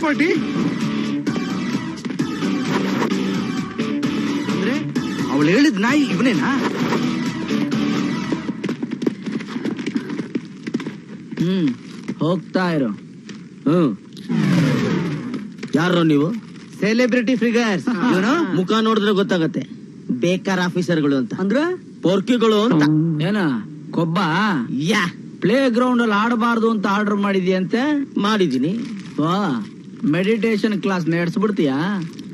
Party? ಅಂದ್ರೆ ಅವಳು ಹೇಳಿದ್ ನಾಯಿ ಇವನೇನಾ? ಹ್ಮ್ ಹೋಗ್ತಾ ಇರೋ. ಹ್ಮ್. ಯಾರು ನೀವು? ಸೆಲೆಬ್ರಿಟಿ ಫಿಗರ್ಸ್ ಮುಖ ನೋಡಿದ್ರೆ ಗೊತ್ತಾಗತ್ತೆ. ಬೇಕಾರ ಆಫೀಸರ್ಗಳು ಅಂತ. ಅಂದ್ರೆ? ಪೋರ್ಕಿಗಳು ಅಂತ. ಏನ? ಕೊಬ್ಬ? ಯಾ. ಪ್ಲೇ ಗ್ರೌಂಡ್ ಅಲ್ಲಿ ಆಡಬಾರ್ದು ಅಂತ ಆರ್ಡರ್ ಮಾಡಿದ್ಯಂತೆ? ಮಾಡಿದೀನಿ ವಾ ಮೆಡಿಟೇಷನ್ ಕ್ಲಾಸ್ ನಡೆಸ್ಬಿಡ್ತೀಯಾ?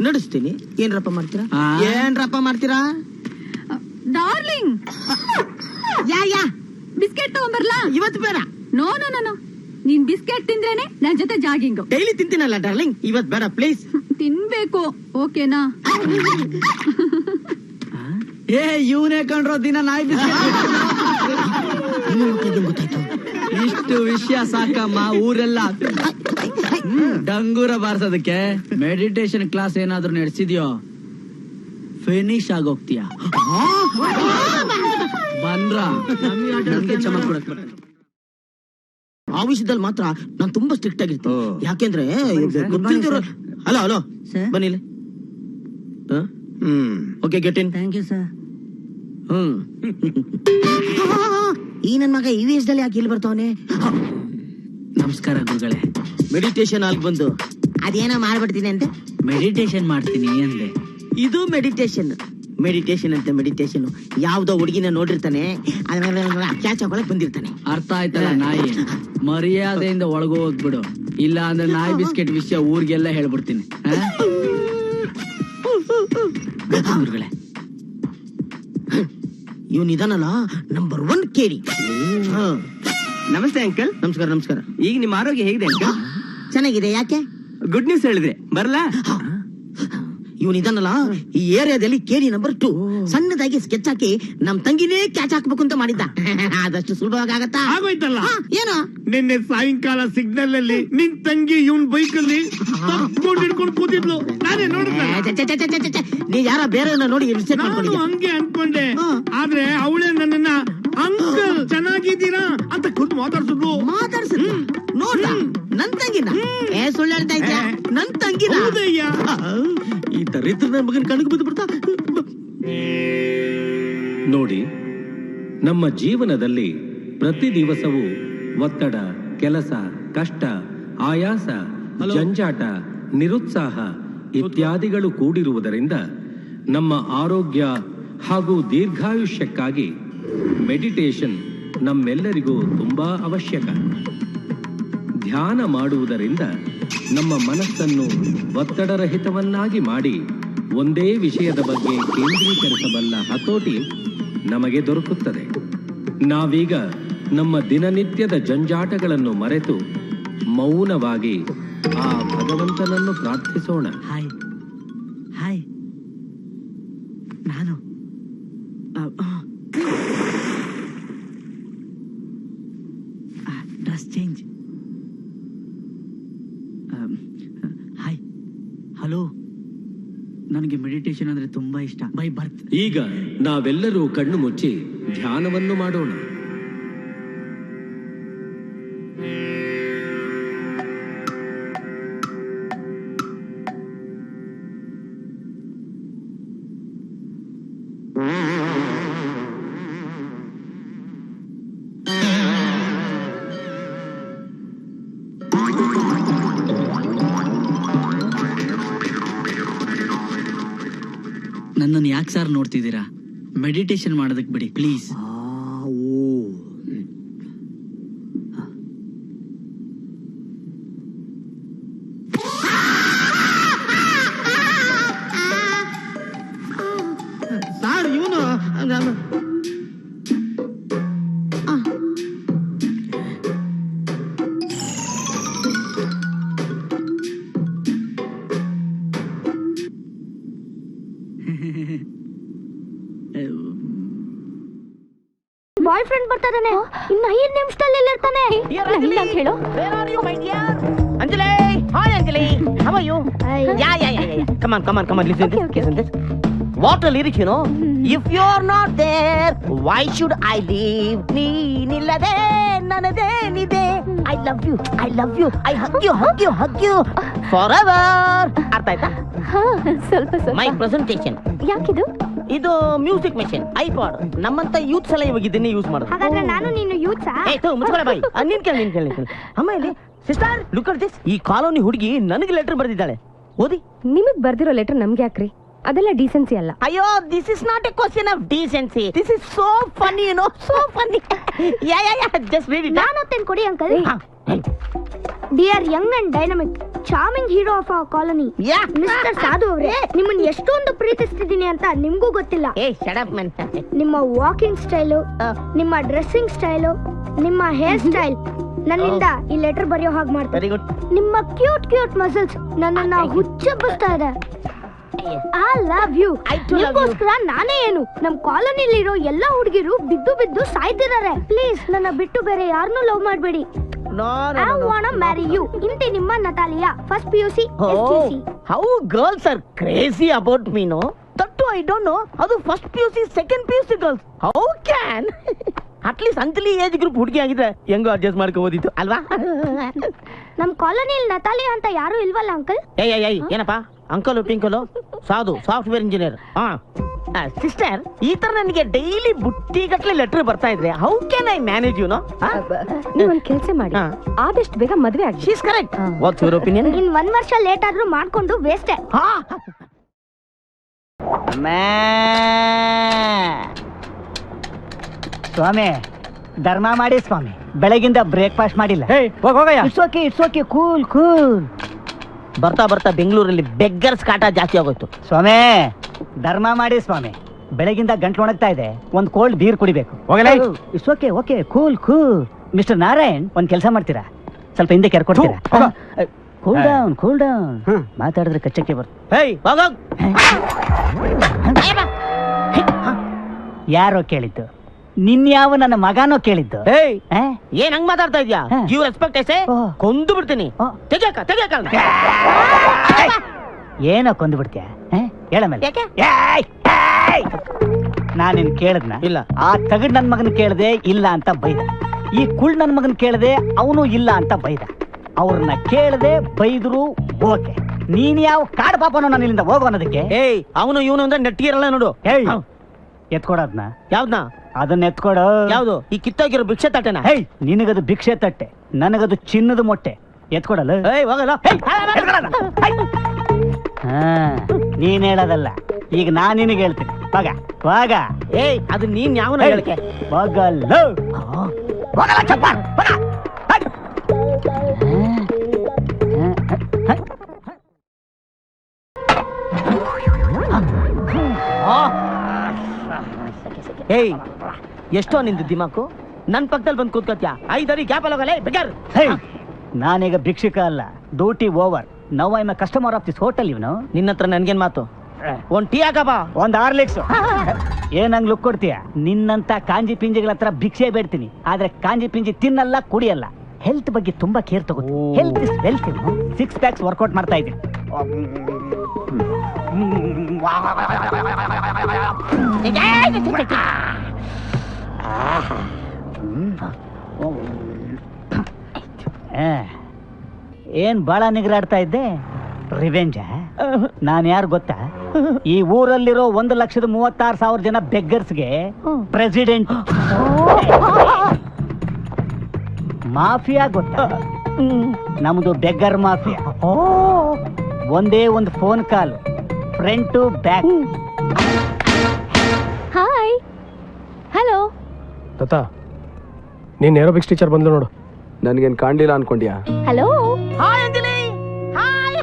ನಡೆಸ್ತೀನಿ. ಏನ್ರಪ್ಪ ಮಾಡ್ತೀರಾ? ಆ? ಏನ್ರಪ್ಪ ಮಾಡ್ತೀರಾ? Darling yeah yeah? ಬಿಸ್ಕೆಟ್ ತಗೊಂಬರ್ಲಾ? ಇವತ್ತು ಬೇಡ. ನೋ ನೋ ನೋ ನೋ ನೀನ್ ಬಿಸ್ಕೆಟ್ ತಿಂದ್ರೇನೆ ನನ್ ಜೊತೆ ಜಾಗಿಂಗ್ ಡೈಲಿ ತಿಂತೀನಲ್ಲ ಡಾರ್ಲಿಂಗ್ ಇವತ್ ಬೇಡ ಪ್ಲೀಸ್ ತಿನ್ಬೇಕು. ಓಕೆನಾ ಏ ಇವನೇ ಕಂಡ್ರೋ ದಿನ ನಾಯಿ ಬಿಸ್ಕೆಟ್ ಗೊತ್ತಾಯ್ತು. ಇಷ್ಟು ವಿಷಯ ಸಾಕಮ್ಮ ಊರೆಲ್ಲ ಡಂಗೂರ ಬಾರ್ಸೋದಕ್ಕೆ ಮೆಡಿಟೇಷನ್ ಕ್ಲಾಸ್ ಏನಾದ್ರೂ ನಡೆಸಿದ್ಯೋ ಫಿನಿಶ್ ಆಗೋಗ್ತೀಯ. ಬಂದ್ರ. ಕೊಡಕ್ ಬರ್ತದೆ. ಆ ವಿಷಯದಲ್ಲಿ ಮಾತ್ರ ನಾನು ತುಂಬಾ ಸ್ಟ್ರಿಕ್ಟ್ ಆಗಿರ್ತೀನಿ. ಯಾಕೆಂದ್ರೆ ಗೊತ್ತಿಲ್ದಿರೋ ಹಲೋ ಹಲೋ ಬನ್ನಿ ಇಲ್ಲಿ. Okay get in thank you sir hmm. ಈ ನನ್ ಮಗ ಈ ವಯಸ್ಸಲ್ಲಿ ಯಾಕೆ ಇಲ್ಲಿ ಬರ್ತಾವನೆ? ನಮಸ್ಕಾರ ಗುರುಗಳೇ. ಮೆಡಿಟೇಷನ್ ಆಗಿ ಬಂದು. ಅದೇನೋ ಮಾಡ್ಬಿಡ್ತೀನಿ ಅಂತ ಮೆಡಿಟೇಷನ್ ಮಾಡ್ತೀನಿ ಅಂದೆ. ಇದು ಮೆಡಿಟೇಷನ್ ಮೆಡಿಟೇಷನ್ ಅಂತ ಮೆಡಿಟೇಷನ್ ಯಾವ್ದೋ ಹುಡುಗಿನ ನೋಡಿರ್ತಾನೆ ಕ್ಯಾಚ್ ಹಾಕೊಳಕ್ ಬಂದಿರ್ತಾನೆ. ಅರ್ಥ ಆಯ್ತಲ್ಲ ನಾಯಿ? ಮರ್ಯಾದೆಯಿಂದ ಒಳಗ ಹೋಗ್ಬಿಡು ಇಲ್ಲ ಅಂದ್ರೆ ನಾಯಿ ಬಿಸ್ಕೆಟ್ ವಿಷಯ ಊರಿಗೆಲ್ಲ ಹೇಳ್ಬಿಡ್ತೀನಿ. ಗುರುಗಳೇ. ಇವನಿದಾನಲ್ಲ ನಂಬರ್ ಒನ್ ಕೇರಿ ನಮಸ್ತೆ ಅಂಕಲ್. ನಮಸ್ಕಾರ ನಮಸ್ಕಾರ. ಈಗ ನಿಮ್ಮ ಆರೋಗ್ಯ ಹೇಗಿದೆ ಅಂಕಲ್? ಚೆನ್ನಾಗಿದೆ ಯಾಕೆ? ಗುಡ್ ನ್ಯೂಸ್ ಹೇಳಿದ್ರೆ. ಬರಲಾ? ಇವನ್ ಇದನ್ನಲ್ಲ ಈ ಏರಿಯಾದಲ್ಲಿ ಕೇರಿ ನಂಬರ್ ಟು ಸಣ್ಣದಾಗಿ ಸ್ಕೆಚ್ ಹಾಕಿ ನಮ್ ತಂಗಿನೇ ಕ್ಯಾಚ್ ಹಾಕ್ಬೇಕು ಅಂತ ಮಾಡಿದ್ದ. ಆದಷ್ಟು ಸುಲಭವಾಗಿ ಆಗತ್ತಾ ಆಗೋಯ್ತಲ್ಲ ಏನೋ? ನಿನ್ನೆ ಸಾಯಂಕಾಲ ಸಿಗ್ನಲ್ ಅಲ್ಲಿ ನಿನ್ ತಂಗಿ ಇವನ್ ಬೈಕ್ ಅಲ್ಲಿ ಹಿಡ್ಕೊಂಡು ಕೂತಿದ್ಲು. ನಾನೇ ನೋಡಿದ್ದೆ. ನೀ ಯಾರ ಬೇರೆ ನೋಡಿ ಹಂಗೆ ಅನ್ಕೊಂಡೆ. ಆದ್ರೆ ಅವಳೇ ನನ್ನನ್ನ ಅಂಕಲ್ ಚೆನ್ನಾಗಿದ್ದೀರಾ ಅಂತ ಖುದ್ದು ಮಾತಾಡ್ಸಿದ್ಲು. ಮಾತಾಡ್ಸಿದ್ಲು? ನೋಡ ನನ್ ತಂಗಿನ? ಏ ಸುಳ್ಳು ಹೇಳ್ತಾ ಇದ್ಯಾ? ನನ್ ತಂಗಿನ? ಹೌದಯ್ಯ. ಈ ದರಿದ್ರ ನನ್ ಮಗನ್ ಕಣಕ್ ಬಿದ್ದು ಬಿಡ್ತಾ? ನೋಡಿ ನಮ್ಮ ಜೀವನದಲ್ಲಿ ಪ್ರತಿ ದಿವಸವೂ ಒತ್ತಡ ಕೆಲಸ ಕಷ್ಟ ಆಯಾಸ ಜಂಜಾಟ ನಿರುತ್ಸಾಹ ಇತ್ಯಾದಿಗಳು ಕೂಡಿರುವುದರಿಂದ ನಮ್ಮ ಆರೋಗ್ಯ ಹಾಗೂ ದೀರ್ಘಾಯುಷ್ಯಕ್ಕಾಗಿ ಮೆಡಿಟೇಷನ್ ನಮ್ಮೆಲ್ಲರಿಗೂ ತುಂಬಾ ಅವಶ್ಯಕ. ಧ್ಯಾನ ಮಾಡುವುದರಿಂದ ನಮ್ಮ ಮನಸ್ಸನ್ನು ಒತ್ತಡರಹಿತವನ್ನಾಗಿ ಮಾಡಿ ಒಂದೇ ವಿಷಯದ ಬಗ್ಗೆ ಕೇಂದ್ರೀಕರಿಸಬಲ್ಲ ಹತೋಟಿ ನಮಗೆ ದೊರಕುತ್ತದೆ. ನಾವೀಗ ನಮ್ಮ ದಿನನಿತ್ಯದ ಜಂಜಾಟಗಳನ್ನು ಮರೆತು ಮೌನವಾಗಿ ಆ ಭಗವಂತನನ್ನು ಪ್ರಾರ್ಥಿಸೋಣ. ಹಾಯ್. ಹಾಯ್. ನಾನು ಡ್ರೆಸ್ ಚೇಂಜ್ ಹಾಯ್ ಹಲೋ ನನಗೆ ಮೆಡಿಟೇಷನ್ ಅಂದ್ರೆ ತುಂಬಾ ಇಷ್ಟ. By birth. ಈಗ ನಾವೆಲ್ಲರೂ ಕಣ್ಣು ಮುಚ್ಚಿ ಧ್ಯಾನವನ್ನು ಮಾಡೋಣ. ಯಾಕೆ ಸರ್ ನೋಡ್ತಿದ್ದೀರಾ? ಮೆಡಿಟೇಷನ್ ಮಾಡೋದಕ್ಕೆ ಬಿಡಿ ಪ್ಲೀಸ್ ಬಾಯ್ ಫ್ರೆಂಡ್ ಬರ್ತಾನೆ ಇನ್ನು ಐದು ನಿಮಿಷದಲ್ಲಿ ಎಲ್ಲಿರ್ತಾನೆ ಇಲ್ಲ ಅಂತ ಹೇಳು Anjali! Hi, Anjali! How are you? Yeah, yeah, yeah, yeah. Come on, come on, come on. Listen Okay, this. okay, Listen this. What a lyric, you know. If you're not there, why should I leave? ನೀನಿಲ್ಲದೆ ನನ್ನದೇನಿದೆ I love you I love you I hug you hug you hug you for ever ಅರ್ಥ ಆಯ್ತಾ? ಹಾ ಸ್ವಲ್ಪ ಮೈ ಸ್ವಲ್ಪ presentation ಯಾಕಿದು? ಇದು music machine iPod. ನಮ್ಮಂತ ಯೂತ್ಸ್ ಎಲ್ಲ ಇವಾಗ ಇದನ್ನೇ ಯೂಸ್ ಮಾಡೋದು. ಹಾಗಾದ್ರೆ ನಾನು ನೀನು ಯೂತ್ಸಾ? ಏ ತೋ ಮುಚ್ಕೊಳ ಬಾಯಿ. ಆ, ನೀನ್ ಕೇಳಿ ನೀನ್ ಕೇಳಿ ನೀನ್ ಕೇಳಿ. ಆಮೇಲೆ ಸಿಸ್ಟರ್ ಲುಕ್ ಅಟ್ ದಿಸ್ ಈ ಕಾಲೋನಿ ಹುಡುಗಿ ನನಗೆ ಲೆಟರ್ ಬರೆದಿದ್ದಾಳೆ. ಓದಿ. ನಿಮಗ್ ಬರ್ದಿರೋ ಲೆಟರ್ ನಮ್ಗೆ ಯಾಕ್ರಿ? ಅದೆಲ್ಲ ಡೀಸೆನ್ಸಿ ಅಲ್ಲ. ಅಯ್ಯೋ this is not a question of decency this is so funny you know so funny yeah yeah yeah just read it ನಾನು ಓದ್ತೇನೆ ಕೊಡಿ uncle dear young and dynamic charming hero of ಆ colony yeah mister Sadhu ಅವರೇ ನಿಮ್ಮನ್ನ ಎಷ್ಟೊಂದು ಪ್ರೀತಿಸ್ತಿದ್ದೀನಿ ಅಂತ ನಿಮಗೂ ಗೊತ್ತಿಲ್ಲ. ಏ ಶಟ್ ಅಪ್ ಮನ್ ನಿಮ್ಮ ವಾಕಿಂಗ್ ಸ್ಟೈಲು ನಿಮ್ಮ ಡ್ರೆಸ್ಸಿಂಗ್ ಸ್ಟೈಲು ನಿಮ್ಮ ಹೇರ್ ಸ್ಟೈಲ್ ನನ್ನಿಂದ ಈ ಲೆಟರ್ ಬರೆಯೋ ಹಾಗೆ ಮಾಡ್ತಾರೆ. ವೆರಿ ಗುಡ್ ನಿಮ್ಮ ಕ್ಯೂಟ್ ಕ್ಯೂಟ್ ಮಸಲ್ಸ್ ನನ್ನನ್ನ ಹುಚ್ಚೆಬ್ಬಿಸ್ತಾ ಇದೆ. I love you I too love you. ನಿಮ್ಗೋಸ್ಕರ ನಾನೇ ಏನು? ನಮ್ ಕಾಲೋನಿಲಿರೋ ಎಲ್ಲಾ ಹುಡುಗಿರು ಬಿದ್ದು ಬಿದ್ದು ಸಾಯ್ತಿದ್ದಾರೆ. ಪ್ಲೀಸ್ ನನ್ನ ಬಿಟ್ಟು ಬೇರೆ ಯಾರನ್ನೂ ಲವ್ ಮಾಡಬೇಡಿ. ಐ ವಾಂಟ್ ಮ್ಯಾರಿ ಯು ಇಂತಿ ನಿಮ್ಮ Natalia first P U C how girls are crazy about me no that I don't know ಅದು first P U C second P U C girls how can at least ಅಂತಲಿ age group ಹುಡುಗಿ ಆಗಿದ್ರೆ ಹೆಂಗೋ adjust ಅಲ್ವಾ? ನಮ್ ಕಾಲೋನಿಯಲ್ಲಿ ನತಾಲಿಯಾ ಅಂತ ಯಾರು ಇಲ್ವಲ್ಲ ಅಂಕಲ್ ಏಯ್ ಏನಪ್ಪ? ಅಂಕಲು ಪಿಂಕಲು ಸಾಧು ಸಾಫ್ಟ್ವೇರ್ ಇಂಜಿನಿಯರ್ ಹಾ ಸಿಸ್ಟರ್ ಈ ತರ ನನಗೆ ಡೈಲಿ ಬುಟ್ಟಿ ಗಟ್ಲೆ ಲೆಟರ್ ಬರ್ತಾ ಇದ್ರೆ how can I manage you know ನೀವ್ ಒಂದು ಕೆಲಸ ಮಾಡಿ. ಹಾ. ಆದಷ್ಟು ಬೇಗ ಮದುವೆ ಆಗಿ she's correct what's your opinion ಇನ್ ಒಂದು ವರ್ಷ ಲೇಟ್ ಆದ್ರೂ ಮಾಡ್ಕೊಂಡು ವೇಸ್ಟೇ ಸ್ವಾಮಿ ಧರ್ಮ ಮಾಡಿ ಸ್ವಾಮಿ. ಬೆಳಗಿಂದ ಬ್ರೇಕ್ಫಾಸ್ಟ್ ಮಾಡಿಲ್ಲ. It's okay it's okay cool cool ಬರ್ತಾ ಬರ್ತಾ ಬೆಂಗಳೂರಲ್ಲಿ ಬೆಗ್ಗರ್ಸ್ ಕಾಟ ಜಾಸ್ತಿ ಆಗೋಯ್ತು. ಸ್ವಾಮಿ ಧರ್ಮ ಮಾಡಿ ಸ್ವಾಮಿ. ಬೆಳಗಿಂದ ಗಂಟ್ಲು ಒಣಗ್ತಾ ಇದೆ. ಒಂದ್ ಕೋಲ್ಡ್ ಬೀರ್ ಕುಡಿಬೇಕು. It's okay okay cool cool. Mister Narayan ಒಂದ್ ಕೆಲಸ ಮಾಡ್ತೀರಾ? ಸ್ವಲ್ಪ ಹಿಂದೆ ಕೆರ್ಕೊಡ್ತೀರಾ ಕೂಲ್ ಡೌನ್ ಕೂಲ್ ಡೌನ್ ಮಾತಾಡಿದ್ರೆ ಕಚ್ಚಕ್ಕೆ ಬರ್ತದೆ ಹೇಯ್ ಹೋಗೋಗ್ ಯಾರೋ ಕೇಳಿದ್ದು. ನಿನ್ಯಾವ ನನ್ನ ಮಗನೋ ಕೇಳಿದ್ದು? ಏಯ್! ಆ? ಏನ್ ಹಂಗ್ ಮಾತಾಡ್ತಾ ಇದ್ಯಾ? ಹಾ. ಗಿವ್ ರೆಸ್ಪೆಕ್ಟ್ ಓ. ಕೊಂದು ಬಿಡ್ತೀನಿ. ಓ. ತೆಗಿಯಕ ತೆಗಿಯಕ ಏನೋ ಕೊಂದು ಬಿಡ್ತೀಯ? ಹೇಳ ಮೇಲೆ. ಯಾಕೆ? ನಾನೇನ್ ಕೇಳದ್ನ? ಇಲ್ಲ. ಆ ತಗಡ್ ನನ್ ಮಗನ್ ಕೇಳ್ದೆ ಇಲ್ಲ ಅಂತ ಬೈದ. ಈ ಕುಳ್ ನನ್ ಮಗನ್ ಕೇಳ್ದೆ ಅವನು ಇಲ್ಲ ಅಂತ ಬೈದ. ಅವ್ರನ್ನ ಕೇಳ್ದೆ ಬೈದ್ರು ಓಕೆ. ನೀನ್ ಯಾವ ಕಾಡ್ ಪಾಪನೋ ನಾನು ಇಲ್ಲಿಂದ ಹೋಗು ಅನ್ನೋದಕ್ಕೆ? ಏಯ್ ಅವನು ಇವನು ಅಂದ್ರೆ ನೆಟ್ಟಿಗಿರಲ್ಲ ನೋಡು. ಏಯ್ ಎತ್ಕೊಡೋದ್ನ ಎತ್ಕೊಡದ್ನ? ಯಾವ್ದನ? ಅದನ್ನ ಎತ್ಕೊಡು. ಯಾವ್ದು? ಈ ಕಿತ್ತೋಗಿರೋ ಭಿಕ್ಷೆ ತಟ್ಟೆನ? ಹೇಯ್ ನಿನಗದು ಭಿಕ್ಷೆ ತಟ್ಟೆ ನನಗದು ಚಿನ್ನದ ಮೊಟ್ಟೆ. ಎತ್ಕೊಡಲ್ಲ? ಏಯ್ ಹೋಗಲ್ಲ. ಹಾ ನೀನ್ ಹೇಳೋದಲ್ಲ. ಈಗ ನಾ ನಿನಗೆ ಹೇಳ್ತೀನಿ. ವಾಗ ವಾಗ ಏಯ್ ಅದು ನೀನ್ ಯಾವನ ಹೇಳಕ್ಕೆ ಹೋಗಲ್ಲ. ಹೋಗಲ್ಲ ಚಪ್ಪ ಹೋಗ. ಹೈ. ಏಯ್ ಎಷ್ಟೋ ನಿಂದು ದಿಮಾಕು ನನ್ ಪಕ್ಕದಲ್ಲಿ ಬಂದು ಕೂತ್ಕೋತ್ಯಾ ಐದರಿ ಗ್ಯಾಪ್ ಅಲ್ಲ ಬಿಗರ್ ನಾನೀಗ ಭಿಕ್ಷುಕ ಅಲ್ಲ duty over now I customer of this hotel ಇವನು ನಿನ್ನ ಹತ್ರ ನನ್ಗೇನ್ ಮಾತು ಒಂದ್ ಟೀ ಹಾಕಪ್ಪ ಒಂದ್ ಆರ್ಲಿಕ್ಸ್ ಏನಂಗ್ ಲುಕ್ ಕೊಡ್ತೀಯ ನಿನ್ನಂತ ಕಾಂಜಿ ಪಿಂಜಿಗಳ ಹತ್ರ ಭಿಕ್ಷೆ ಬೇಡ್ತೀನಿ ಆದ್ರೆ ಕಾಂಜಿ ಪಿಂಜಿ ತಿನ್ನಲ್ಲ ಕುಡಿಯಲ್ಲ ಹೆಲ್ತ್ ಬಗ್ಗೆ ತುಂಬಾ ಕೇರ್ ತಗೋತೀನಿ. Health is wealth six packs workout ಮಾಡ್ತಾ ಇದ್ದೀನಿ ಏನ್ ಬಾಳ ನಿಗರಾಡ್ತಾ ಇದ್ದೆ? ರಿವೆಂಜ ನಾನ್ ಯಾರು ಗೊತ್ತಾ? ಈ ಊರಲ್ಲಿರೋ ಒಂದು ಲಕ್ಷದ ಮೂವತ್ತಾರು ಸಾವಿರ ಜನ ಬೆಗ್ಗರ್ಸ್ಗೆ ಪ್ರೆಸಿಡೆಂಟ್ ಮಾಫಿಯಾ ಗೊತ್ತಾ? ನಮ್ದು ಬೆಗ್ಗರ್ ಮಾಫಿಯಾ. ಒಂದೇ ಒಂದು phone call front to back Datta ನೀನ್ ಏರೋಬಿಕ್ಸ್ ಟೀಚರ್ ಬಂದ್ಲು ನೋಡು. ನನ್ಗೇನ್ ಕಾಣ್ಲಿಲ್ಲ ಅನ್ಕೊಂಡ್ಯಾ? Hello hi Anjali. Hi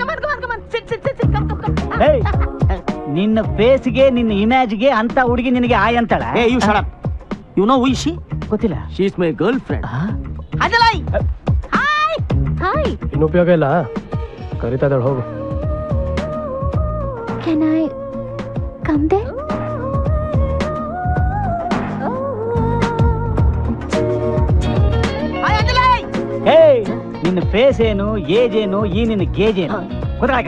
come on come on come on sit sit sit sit come come come ಏಯ್, ನಿನ್ನ ಫೇಸ್ಗೆ ನಿನ್ನ ಇಮೇಜ್ಗೆ ಅಂತ ಹುಡುಗಿ ನಿನಗೆ ಆಯ್ ಅಂತಾಳ. ಏ you shut up you know we she ಗೊತ್ತಿಲ್ಲ. She is my girl friend ಅಜಲೈ. ಹಾಯ್ ಹಾಯ್ ಇನ್ನು ಉಪಯೋಗ ಇಲ್ಲ. ಕರಿತಾ ಇದ್ದಾಳೆ ಹೋಗು. ಕ್ಯಾನ್ ಐ ಕಮ್ ದೇ ನಿನ್ನ ಫೇಸ್ ಏನು ಏಜ್ ಏನು ಈ ನಿನ್ನ ಗೇಜ್ ಏನು? ಗೊತ್ತಾಗ